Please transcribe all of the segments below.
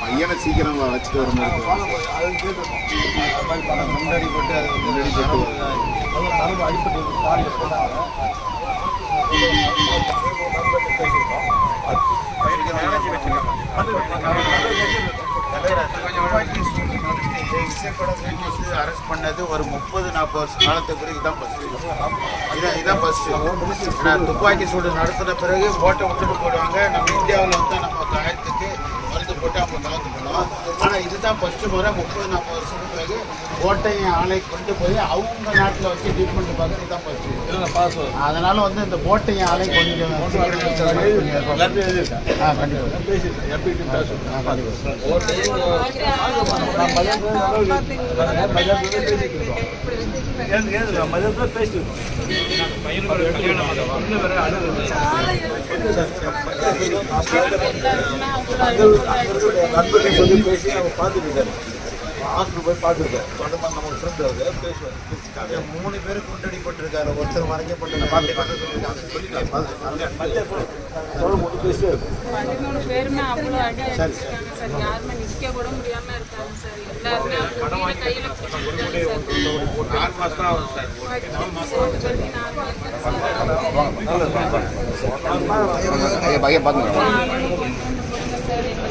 பையனை சீக்கிரம் அழைச்சிட்டு வர மாதிரி முன்னாடிப்பட்டு அது முன்னாடிப்பட்டு நரம்பு அடிப்பட்டு காலில் போட்டாங்க அரெஸ்ட் பண்ணது ஒரு முப்பது நாற்பது வருஷம் காலத்துக்கு பிறகு இதான் ஃபர்ஸ்ட் இதான் இதான் ஃபர்ஸ்ட் துப்பாக்கி சூடு நடத்தின பிறகு ஓட்டை விட்டுட்டு போடுவாங்க நம்ம இந்தியாவில் வந்து நம்ம காயத்துக்கு மருந்து போட்டு அவங்க கலந்து பண்ணுவோம் ஆனால் இதுதான் ஃபர்ஸ்ட் முறை முப்பது நாற்பது வருஷத்துக்கு பிறகு ஓட்டையும் ஆளை கொண்டு போய் அவங்க நாட்டில் வச்சு ட்ரீட்மெண்ட் பார்க்குறது இதான் ஃபர்ஸ்ட் பாஸ் அதனால வந்து இந்த போட்டையும் ஆளை கொஞ்சம் ஆ கண்டிப்பாக பேசிட்டேன் எப்படி பேசுறேன் பேசிட்டு நண்பர்கள் சொல்லி பேசி நம்ம பார்த்துட்டு ஹாஸ்பிட்டல் போய் பார்த்துருக்கேன் தொடர்ந்து நம்ம ஃப்ரெண்ட் பேசுவார். மூணு பேர் குண்டடிப்பட்டிருக்காரு ஒருத்தர் தொடர்ந்து பேசிட்டே இருக்கும் பதிமூணு பேருமே அவ்வளோ அடி அடிச்சிருக்காங்க சார். யாருமே நிற்க கூட முடியாம இருக்காங்க சார். எல்லாருமே அவங்க உயிரை கையில பிடிச்சிருக்காங்க சார். ஆறு மாதம் தான் ஆகும் சார் சோறு கட்டி நாலு மாசம் நிறைய கொஞ்சம் முன்னாடி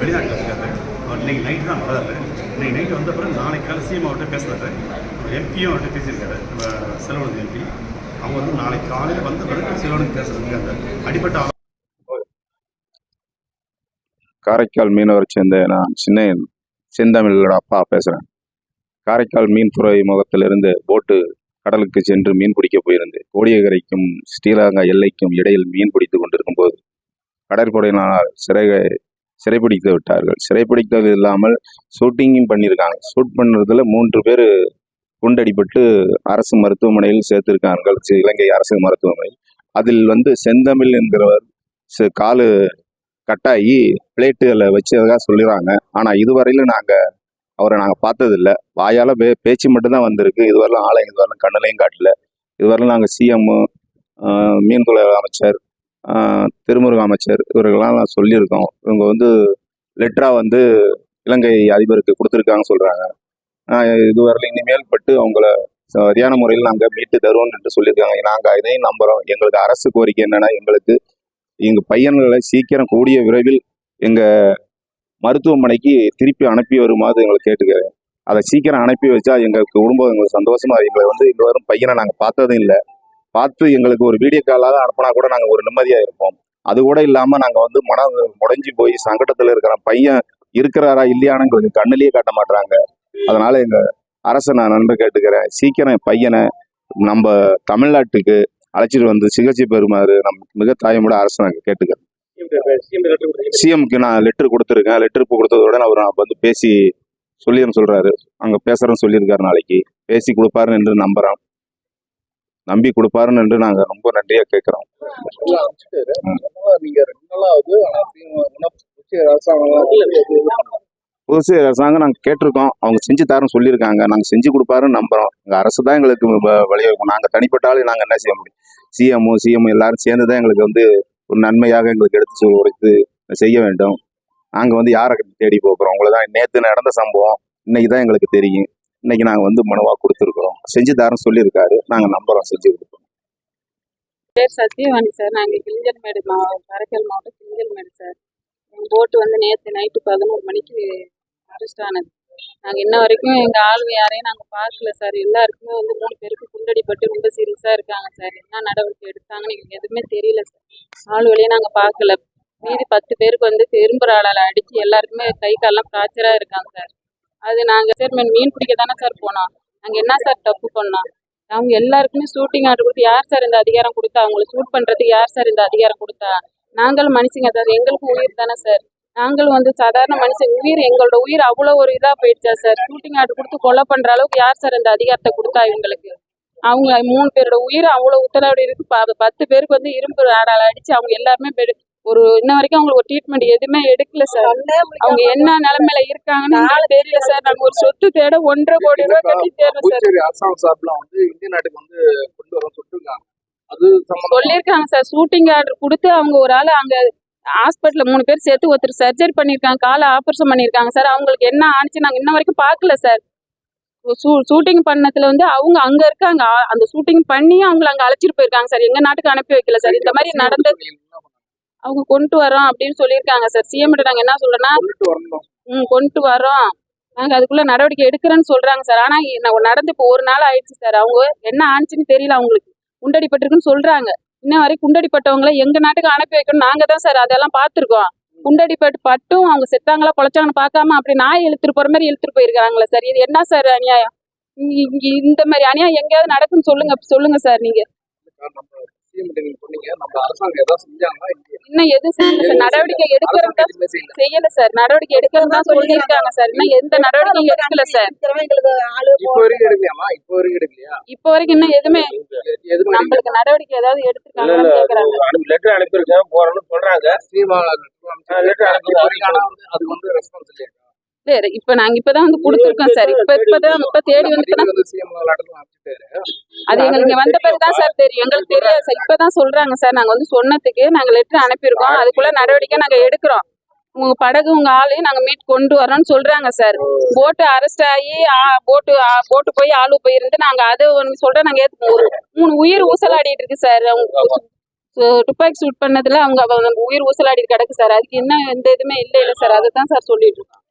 வெளிநாட்டில் இருக்காரு அவர் இன்னைக்கு நைட் தான் வராரு இன்னைக்கு நைட் வந்த பிறகு நாளைக்கு காலை சிஎம் அவர்கிட்ட பேசுறாரு எம்பியும் அவர்கிட்ட பேசியிருக்காரு நம்ம செலவனுக்கு எம்பி அவங்க வந்து நாளைக்கு காலையில் வந்த பிறகு செலவனுக்கு பேசுறதுங்க அந்த அடிப்பட்ட காரைக்கால் மீனவரை சேர்ந்த நான் சின்ன செந்தமிழோட அப்பா பேசுகிறேன் காரைக்கால் மீன் துறைமுகத்திலிருந்து போட்டு கடலுக்கு சென்று மீன் பிடிக்க போயிருந்தேன். கோடியக்கரைக்கும் ஸ்ரீலங்கா எல்லைக்கும் இடையில் மீன் பிடித்து கொண்டிருக்கும் போது கடற்படையினால் சிறை சிறைப்பிடித்து விட்டார்கள். சிறைப்பிடித்தது இல்லாமல் ஷூட்டிங்கும் பண்ணியிருக்காங்க. ஷூட் பண்ணுறதுல மூன்று பேர் குண்டடிப்பட்டு அரசு மருத்துவமனையில் சேர்த்திருக்கார்கள். இலங்கை அரசு மருத்துவமனை அதில் வந்து செந்தமிழ் என்கிறவர் காலு கட்டாயி பிளேட்டுகளை வச்சதாக சொல்லிடுறாங்க ஆனால் இதுவரையிலும் நாங்கள் அவரை நாங்கள் பார்த்ததில்ல. வாயால் பே பேச்சு மட்டும்தான் வந்திருக்கு. இதுவரையிலும் ஆளை இதுவரையிலும் கண்ணுலையும் காட்டல. இதுவரையிலும் நாங்கள் சிஎம்மு மீன்துறை அமைச்சர் திருமுருக அமைச்சர் இவர்களெலாம் நான் சொல்லியிருக்கோம். இவங்க வந்து லெட்டராக வந்து இலங்கை அதிபருக்கு கொடுத்துருக்காங்கன்னு சொல்கிறாங்க இதுவரையிலும் இனிமேல் பட்டு அவங்கள சரியான முறையில் நாங்கள் மீட்டு தருவோம் என்று சொல்லியிருக்காங்க. நாங்கள் இதையும் நம்புகிறோம் எங்களுக்கு அரசு கோரிக்கை என்னன்னா எங்களுக்கு எங்கள் பையன்களை சீக்கிரம் கூடிய விரைவில் எங்கள் மருத்துவமனைக்கு திருப்பி அனுப்பி வருமாறு எங்களை கேட்டுக்கிறேன். அதை சீக்கிரம் அனுப்பி வச்சா எங்களுக்கு குடும்பம் எங்களுக்கு சந்தோஷமா எங்களை வந்து இந்த வரும் பையனை நாங்கள் பார்த்ததும் இல்லை. பார்த்து எங்களுக்கு ஒரு வீடியோ காலாக அனுப்பினா கூட நாங்கள் ஒரு நிம்மதியாக இருப்போம். அது கூட இல்லாமல் நாங்கள் வந்து மனம் முடைஞ்சு போய் சங்கடத்தில் இருக்கிற பையன் இருக்கிறாரா இல்லையான்னு எங்களுக்கு கண்ணிலேயே காட்ட மாட்டுறாங்க அதனால எங்க அரசை நான் நன்றி கேட்டுக்கிறேன். சீக்கிரம் என் பையனை நம்ம தமிழ்நாட்டுக்கு அழைச்சிட்டு வந்து சிகிச்சை பெறுமாறு நம் மிக தாயமோட அரசு நான் கேட்டுக்கிறேன். சிஎம்க்கு நான் லெட்டர் கொடுத்துருக்கேன். லெட்டர் கொடுத்ததோட அவர் நான் வந்து பேசி சொல்லிடுன்னு சொல்றாரு. அங்க பேசுறேன்னு சொல்லியிருக்காரு நாளைக்கு. பேசி கொடுப்பாருன்னு என்று நம்புறோம் நம்பி கொடுப்பாருன்னு என்று நாங்க ரொம்ப நன்றியா கேட்கிறோம் நீங்க ரெண்டு அரசாங்கம் புதுசு அரசாங்கம் நாங்கள் கேட்டிருக்கோம். அவங்க செஞ்சு தரோம் சொல்லியிருக்காங்க. நாங்கள் செஞ்சு கொடுப்பாருன்னு நம்புறோம். எங்கள் அரசு தான் எங்களுக்கு வ- வழிவகுக்கும் நாங்கள் தனிப்பட்டாலும் நாங்கள் என்ன செய்ய முடியும்? சிஎம்ஓ சிஎம் எல்லாரும் சேர்ந்து தான் எங்களுக்கு வந்து ஒரு நன்மையாக எங்களுக்கு எடுத்து சொல் உரைத்து செய்ய வேண்டும். நாங்கள் வந்து யாரை தேடி போகிறோம் உங்களை தான் நேற்று நடந்த சம்பவம். இன்னைக்கு தான் எங்களுக்கு தெரியும். இன்னைக்கு நாங்கள் வந்து மனுவாக கொடுத்துருக்குறோம். செஞ்சு தரோம் சொல்லியிருக்காரு. நாங்கள் நம்புகிறோம் செஞ்சு கொடுப்போம். பேர் சத்யவாணி சார். நாங்கள் கிளிஞ்சல்மேடு மாவட்டம் காரைக்கால் மாவட்டம் கிளிஞ்சல்மேடு சார். எங்கள் போட்டு வந்து நேற்று நைட்டு பதினோரு மணிக்கு அரெஸ்ட் ஆனது நாங்கள் இன்ன வரைக்கும் எங்கள் ஆள் யாரையும் நாங்கள் பார்க்கல சார். எல்லாருக்குமே வந்து மூணு பேருக்கு குண்டடிப்பட்டு ரொம்ப சீரியஸாக இருக்காங்க சார். என்ன நடவடிக்கை எடுத்தாங்கன்னு எங்களுக்கு எதுவுமே தெரியல சார். ஆள் வழியை நாங்கள் பார்க்கல. மீதி பத்து பேருக்கு வந்து பெரும்புறாளால் ஆளால் அடித்து எல்லாருக்குமே கை காலெலாம் ஃப்ராக்சராக இருக்காங்க சார். அது நாங்கள் சார் மீன் பிடிக்க தானே சார் போனோம். நாங்கள் என்ன சார் தப்பு பண்ணோம்? அவங்க எல்லாருக்குமே ஷூட்டிங் ஆர்டர் கொடுத்து யார் சார் இந்த அதிகாரம் கொடுத்தா? அவங்களை ஷூட் பண்ணுறதுக்கு யார் சார் இந்த அதிகாரம் கொடுத்தா? நாங்களும் மனுஷங்க சார் எங்களுக்கும் உயிர் தானே சார். நாங்களும் வந்து சாதாரண மனுஷன். உயிர் எங்களோட உயிர் அவ்வளோ ஒரு இதாக போயிடுச்சா சார்? ஷூட்டிங் ஆர்டர் கொடுத்து கொலை பண்ணுற அளவுக்கு யார் சார் இந்த அதிகாரத்தை கொடுத்தா இவங்களுக்கு? அவங்க மூணு பேரோட உயிர் அவ்வளோ உத்தரவாடி இருக்கு. பத்து பேருக்கு வந்து இரும்பு ஆடால் அடிச்சு அவங்க எல்லாருமே ஒரு இன்ன வரைக்கும் அவங்களுக்கு ஒரு ட்ரீட்மெண்ட் எதுவுமே எடுக்கல சார். அவங்க என்ன நிலைமையில இருக்காங்கன்னு தெரியல சார். நாங்க ஒரு சொத்து தேட ஒன்றரை கோடி ரூபாய் கட்டி தேடுறோம் சார். அரசாங்கம் சார்பில் வந்து இந்திய நாட்டுக்கு வந்து கொண்டு வர சொல்லிருக்காங்க சார். ஷூட்டிங் ஆர்டர் கொடுத்து அவங்க ஒரு ஆள் அங்க ஹாஸ்பிட்டல்ல மூணு பேர் சேர்த்து ஒருத்தர் சர்ஜரி பண்ணியிருக்காங்க காலை ஆப்ரேஷன் பண்ணியிருக்காங்க சார் அவங்களுக்கு என்ன ஆனிச்சு நாங்க இன்ன வரைக்கும் பார்க்கல சார் ஷூட்டிங் பண்ணதுல வந்து அவங்க அங்க இருக்காங்க. அந்த ஷூட்டிங் பண்ணி அவங்கள அங்க அழைச்சிட்டு போயிருக்காங்க சார் எங்க நாட்டுக்கு அனுப்பி வைக்கல சார் இந்த மாதிரி நடந்த அவங்க கொண்டு வரோம் அப்படின்னு சொல்லியிருக்காங்க சார் சிஎம் நாங்க என்ன வரணும். ம் கொண்டு வரோம். நாங்க அதுக்குள்ள நடவடிக்கை எடுக்கிறேன்னு சொல்றாங்க சார் ஆனா இ- நான் நடந்து இப்போ ஒரு நாள் ஆயிடுச்சு சார் அவங்க என்ன ஆனிச்சுன்னு தெரியல அவங்களுக்கு. குண்டடிப்பட்டிருக்குன்னு சொல்றாங்க. இன்ன வரைக்கும் குண்டடிப்பட்டவங்களை எங்க நாட்டுக்கு அனுப்பி வைக்கணும் நாங்க தான் சார் அதெல்லாம் பார்த்துருக்கோம். குண்டடிப்பட்டு பட்டும் அவங்க செத்தாங்களா பொழைச்சாங்கன்னு பார்க்காம அப்படி நாய் இழுத்துட்டு போற மாதிரி இழுத்துட்டு போயிருக்காங்களே சார். இது என்ன சார் அநியாயம்? இங்க- இந்த மாதிரி அநியாயம் எங்கேயாவது நடக்குன்னு சொல்லுங்க சொல்லுங்க சார் நீங்க. இன்னும் எதுவும் செய்யல சார்? நடவடிக்கை எடுக்கிறது செய்யல. சார். நடவடிக்கை எடுக்கிறது தான் சொல்லியிருக்காங்க சார். இன்னும் எந்த நடவடிக்கையும் எடுக்கல சார். இப்போ வரைக்கும் எடுக்கலையாமா இப்போ வரைக்கும் எடுக்கலையா? இப்போ வரைக்கும் இன்னும் எதுவுமே நம்மளுக்கு நடவடிக்கை ஏதாவது எடுத்துருக்காங்கன்னு கேக்குறாங்க. லெட்டர் அனுப்பியிருக்கேன் போறேன்னு சொல்றாங்க. லெட்டர் அனுப்பி ஆனா வந்து அது வந்து ரெஸ்பான்ஸ் இல்லையா? சரி இப்ப நாங்க இப்பதான் வந்து கொடுத்துருக்கோம் சார். இப்ப இப்பதான் இப்ப தேடி வந்து அது எங்களுக்கு வந்த பிறகுதான் சார் தெரியும். எங்களுக்கு தெரியாது சார். இப்பதான் சொல்றாங்க சார். நாங்க வந்து சொன்னதுக்கு நாங்க லெட்டர் அனுப்பியிருக்கோம். அதுக்குள்ள நடவடிக்கை நாங்க எடுக்கிறோம். உங்க படகு உங்க ஆளையும் நாங்க மீட் கொண்டு வரோம்னு சொல்றாங்க சார். போட்டு அரெஸ்ட் ஆகி போட்டு போட்டு போய் ஆளு போயிருந்து நாங்க அது ஒன்று சொல்றேன் நாங்க மூணு உயிர் ஊசலாடிட்டு இருக்கு சார். துப்பாக்கி சூட் பண்ணதுல அவங்க அவங்க உயிர் ஊசலாடி கிடக்கு சார். அதுக்கு என்ன எந்த இதுவுமே இல்லை இல்லை சார். அதை தான் சார் சொல்லிட்டு இருக்கோம்.